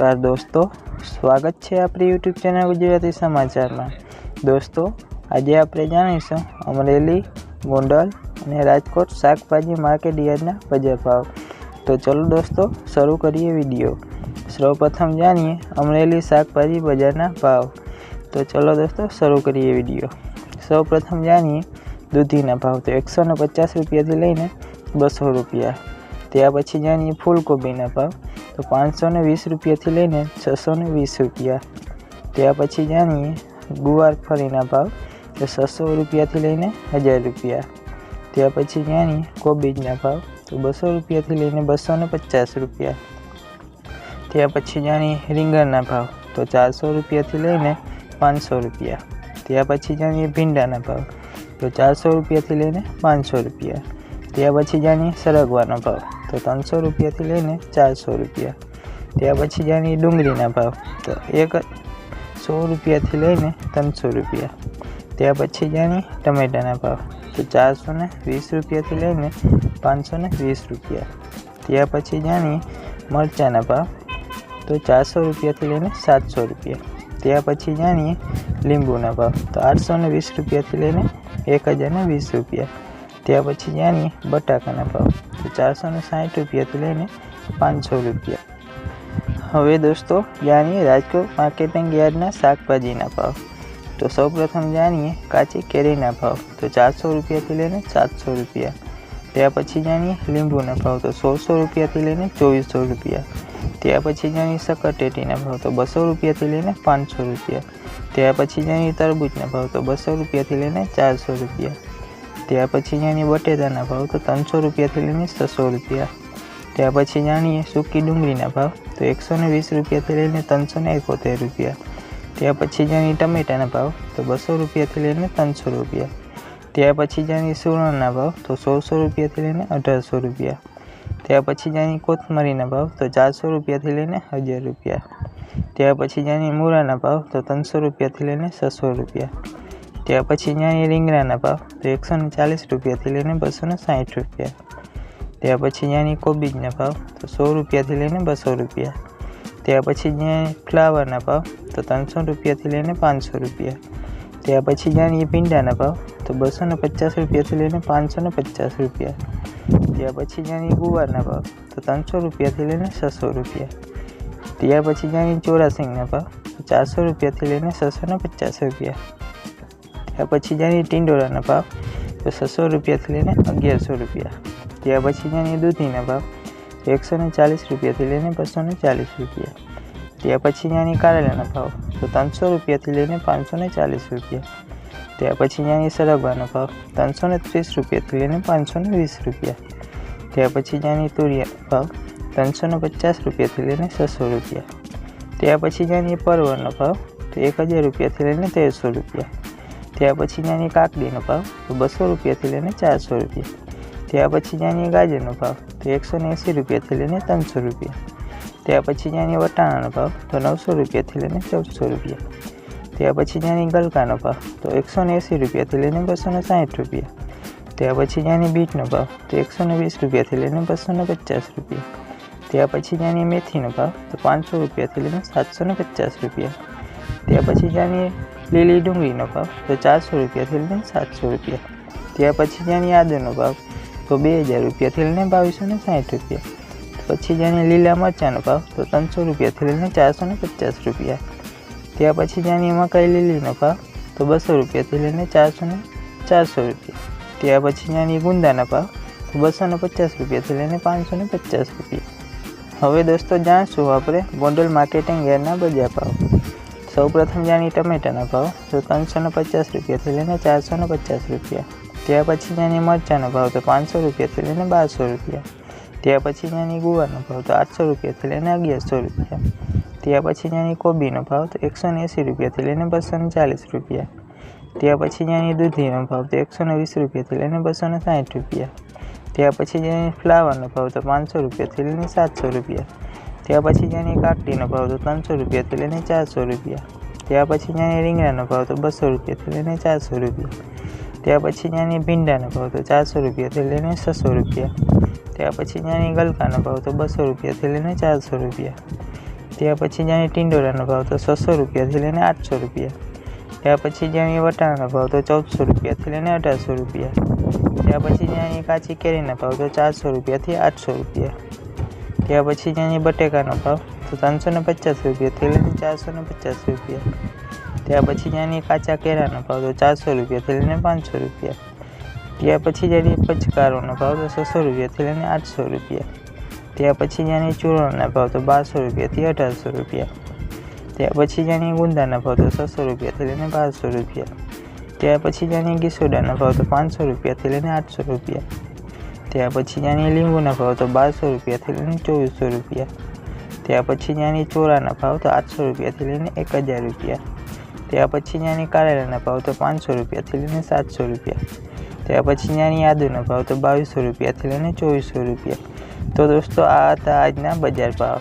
નમસ્કાર દોસ્તો, સ્વાગત છે આપણી યુટ્યુબ ચેનલ ગુજરાતી સમાચારમાં. દોસ્તો, આજે આપણે જાણીશું અમરેલી, ગોંડલ અને રાજકોટ શાકભાજી માર્કેટ યાર્ડના બજાર ભાવ. તો ચલો દોસ્તો, શરૂ કરીએ વીડિયો. સૌપ્રથમ જાણીએ અમરેલી શાકભાજી બજારના ભાવ. તો ચલો દોસ્તો, શરૂ કરીએ વીડિયો. સૌપ્રથમ જાણીએ દૂધીના ભાવ. તો એકસો ને પચાસ રૂપિયાથી લઈને બસો રૂપિયા. ત્યાર પછી જાણીએ ફૂલકોબીના ભાવ. તો પાંચસો ને વીસ રૂપિયાથી લઈને છસો ને વીસ રૂપિયા. ત્યાર પછી જાણીએ, ગુવાર ફળીના ભાવ, તો છસો રૂપિયાથી લઈને હજાર રૂપિયા. ત્યાર પછી જાણીએ, કોબીજના ભાવ, તો બસો રૂપિયાથી લઈને બસો ને પચાસ રૂપિયા. ત્યાર પછી જાણીએ, રીંગણના ભાવ, તો ચારસો રૂપિયાથી લઈને પાંચસો રૂપિયા. ત્યાર પછી જાણીએ, ભીંડાના ભાવ, તો ચારસો રૂપિયાથી લઈને પાંચસો રૂપિયા. ત્યાર પછી જાણીએ, સરગવાનો ભાવ. તો ત્રણસો રૂપિયાથી લઈને ચારસો રૂપિયા. ત્યાર પછી જાણીએ ડુંગળીના ભાવ. તો એક સો રૂપિયાથી લઈને ત્રણસો રૂપિયા. ત્યાર પછી જાણીએ ટમેટાના ભાવ. તો ચારસો ને વીસ રૂપિયાથી લઈને પાંચસો ને વીસ રૂપિયા. ત્યાર પછી જાણીએ મરચાંના ભાવ. તો ચારસો રૂપિયાથી લઈને સાતસો રૂપિયા. ત્યાર પછી જાણીએ લીંબુના ભાવ. તો આઠસો ને વીસ રૂપિયાથી લઈને એક હજાર ને વીસ રૂપિયા. ત્યાર પછી જાણીએ બટાકાના ભાવ. તો ચારસો ને સાઠ રૂપિયાથી લઈને પાંચસો રૂપિયા. હવે દોસ્તો, જાણીએ રાજકોટ માર્કેટિંગ યાર્ડના શાકભાજીના ભાવ. તો સૌપ્રથમ જાણીએ કાચી કેરીના ભાવ. તો ચારસો રૂપિયાથી લઈને સાતસો રૂપિયા. ત્યાર પછી જાણીએ લીંબુના ભાવ. તો સોળસો રૂપિયાથી લઈને ચોવીસો રૂપિયા. ત્યાર પછી જાણીએ સકરટેટીના ભાવ. તો બસો રૂપિયાથી લઈને પાંચસો રૂપિયા. ત્યાર પછી જાણીએ તરબૂચના ભાવ. તો બસો રૂપિયાથી લઈને ચારસો રૂપિયા. ત્યાર પછી જાણીએ બટેટાના ભાવ તો ત્રણસો રૂપિયાથી લઈને છસો રૂપિયા. ત્યાર પછી જાણીએ સૂકી ડુંગળીના ભાવ તો એકસો ને વીસ રૂપિયાથી લઈને ત્રણસો ને એકોતેર રૂપિયા. ત્યાર પછી જાણીએ ટમેટાના ભાવ તો બસો રૂપિયાથી લઈને ત્રણસો રૂપિયા. ત્યાર પછી જાણીએ સુરણના ભાવ તો સોળસો રૂપિયાથી લઈને અઢારસો રૂપિયા. ત્યાર પછી જાણીએ કોથમરીના ભાવ તો ચારસો રૂપિયાથી લઈને હજાર રૂપિયા. ત્યાર પછી જાણીએ મૂળાના ભાવ તો ત્રણસો રૂપિયાથી લઈને છસો રૂપિયા. ત્યાર પછી જાણીએ રીંગણાના ભાવ તો એકસો ને ચાલીસ રૂપિયાથી લઈને બસો ને સાઠ રૂપિયા. ત્યાર પછી જાણીએ કોબીજના ભાવ તો સો રૂપિયાથી લઈને બસો રૂપિયા. ત્યાર પછી જ્યાં ફ્લાવરના ભાવ તો ત્રણસો રૂપિયાથી લઈને પાંચસો રૂપિયા. ત્યાર પછી જાણીએ ભીંડાના ભાવ તો બસો ને પચાસ રૂપિયાથી લઈને પાંચસો ને પચાસ રૂપિયા. ત્યાર પછી જાણીએ ગુવારના ભાવ તો ત્રણસો રૂપિયાથી લઈને છસો રૂપિયા. ત્યાર પછી જાણીએ ચોરાસિંગના ભાવ ચારસો રૂપિયાથી લઈને છસો ને પચાસ રૂપિયા. ત્યાર પછી જાણીએ ટિંડોળાના ભાવ તો છસો રૂપિયાથી લઈને અગિયારસો રૂપિયા. ત્યાર પછી જાણીએ દૂધીના ભાવ એકસો ને ચાલીસ રૂપિયાથી લઈને બસો ને ચાલીસ રૂપિયા. ત્યાર પછી જાણીએ કારેલાના ભાવ તો ત્રણસો રૂપિયાથી લઈને પાંચસો ને ચાલીસ રૂપિયા. ત્યાર પછી જાણીએ સરગવાનો ભાવ ત્રણસો ને ત્રીસ રૂપિયાથી લઈને પાંચસો ને વીસ રૂપિયા. ત્યાર પછી જાણીએ તુરિયા ભાવ ત્રણસો ને પચાસ રૂપિયાથી લઈને છસો રૂપિયા. ત્યાર પછી જાણીએ પરવળનો ભાવ તો એક હજાર રૂપિયાથી લઈને તેરસો રૂપિયા. ત્યાર પછી જાણીએ કાકડીનો ભાવ તો બસો રૂપિયાથી લઈને ચારસો રૂપિયા. ત્યાર પછી જાણીએ ગાજરનો ભાવ તો એકસો એંસી રૂપિયાથી લઈને ત્રણસો રૂપિયા. ત્યાર પછી જાણીએ વટાણાનો ભાવ તો નવસો રૂપિયાથી લઈને ચૌદસો રૂપિયા. ત્યાર પછી જાણીએ ગલકાનો ભાવ તો એકસો ને એંસી રૂપિયાથી લઈને બસો ને સાઠ રૂપિયા. ત્યાર પછી જાણીએ બીટનો ભાવ તો એકસો ને વીસ રૂપિયાથી લઈને બસો ને પચાસ રૂપિયા. ત્યાર પછી જાણીએ મેથીનો ભાવ તો પાંચસો રૂપિયાથી લઈને સાતસો ને પચાસ રૂપિયા. ત્યાર પછી જાણીએ લીલી ડુંગળીનો ભાવ તો ચારસો રૂપિયાથી લઈને સાતસો રૂપિયા ત્યાર પછી જાણીએ આદુનો ભાવ તો બે હજાર રૂપિયાથી લઈને બાવીસો ને સાઠ રૂપિયા પછી જાણીએ લીલા મરચાંનો ભાવ તો ત્રણસો રૂપિયાથી લઈને ચારસો ને પચાસ રૂપિયા ત્યાર પછી જાણીએ મકાઈ લીલીનો ભાવ તો બસો રૂપિયાથી લઈને ચારસો ને ચારસો રૂપિયા ત્યાર પછી જાણીએ ગુંદાના ભાવ તો બસો ને પચાસ રૂપિયાથી લઈને પાંચસો ને પચાસ રૂપિયા હવે દોસ્તો જાણશું આપણે ગોંડલ માર્કેટિંગ એરના બજાર ભાવ. સૌપ્રથમ જાણીએ ટમેટાના ભાવ તો ત્રણસોને પચાસ રૂપિયાથી લઈને ચારસોને પચાસ રૂપિયા. ત્યાર પછી જાણીએ મરચાંનો ભાવ તો પાંચસો રૂપિયાથી લઈને બારસો રૂપિયા. ત્યાર પછી જાણીએ ગુવારનો ભાવ તો આઠસો રૂપિયાથી લઈને અગિયારસો રૂપિયા. ત્યાર પછી જાણીએ કોબીનો ભાવ તો એકસો એંસી રૂપિયાથી લઈને બસો ચાલીસ રૂપિયા. ત્યાર પછી જાણીએ દૂધીનો ભાવ તો એકસો વીસ રૂપિયાથી લઈને બસો સાઠ રૂપિયા. ત્યાર પછી જાણીએ ફ્લાવરનો ભાવ તો પાંચસો રૂપિયાથી લઈને સાતસો રૂપિયા. ત્યાર પછી જાણીએ કાકડીનો ભાવ તો ત્રણસો રૂપિયાથી લઈને ચારસો રૂપિયા. ત્યાર પછી જેની રીંગણાનો ભાવ તો બસો રૂપિયાથી લઈને ચારસો રૂપિયા. ત્યાર પછી જેની ભીંડાનો ભાવ તો ચારસો રૂપિયાથી લઈને છસો રૂપિયા. ત્યાર પછી જેની ગલકાનો ભાવ તો બસો રૂપિયાથી લઈને ચારસો રૂપિયા. ત્યાર પછી જાણીએ ટિંડોરાનો ભાવ તો છસો રૂપિયાથી લઈને આઠસો રૂપિયા. ત્યાર પછી જાણીએ વટાણાનો ભાવ તો ચૌદસો રૂપિયાથી લઈને અઢારસો રૂપિયા. ત્યાર પછી જાણીએ કાચી કેરીના ભાવ તો ચારસો રૂપિયાથી આઠસો રૂપિયા. ત્યાર પછી જાણીએ બટેકાનો ભાવ તો ત્રણસો ને પચાસ રૂપિયાથી થેલીને ચારસો ને પચાસ રૂપિયા. ત્યાર પછી જાણીએ કાચા કેરાનો ભાવ તો ચારસો રૂપિયા, થેલીને પાંચસો રૂપિયા. ત્યાર પછી જાણીએ પચકારોનો ભાવ તો છસો રૂપિયાથી લઈને આઠસો રૂપિયા. ત્યાર પછી જાણીએ ચૂરણના ભાવ તો બારસો રૂપિયાથી અઢારસો રૂપિયા. ત્યાર પછી જાણીએ ગુંદાના ભાવ તો છસો રૂપિયાથી લઈને બારસો રૂપિયા. ત્યાર પછી જાણીએ ગીસોડાના ભાવ તો પાંચસો રૂપિયાથી લઈને આઠસો રૂપિયા. ત્યાર પછી જાણીએ લીંબુના ભાવ તો બારસો રૂપિયાથી લઈને ચોવીસો રૂપિયા. ત્યાર પછી જાણીએ ચોરાના ભાવ તો આઠસો રૂપિયાથી લઈને એક હજાર રૂપિયા. ત્યાર પછી જાણીએ કારેલાના ભાવ તો પાંચસો રૂપિયાથી લઈને સાતસો રૂપિયા. ત્યાર પછી જાણીએ આદુના ભાવ તો બાવીસો રૂપિયાથી લઈને ચોવીસો રૂપિયા. તો દોસ્તો, આ હતા આજના બજાર ભાવ.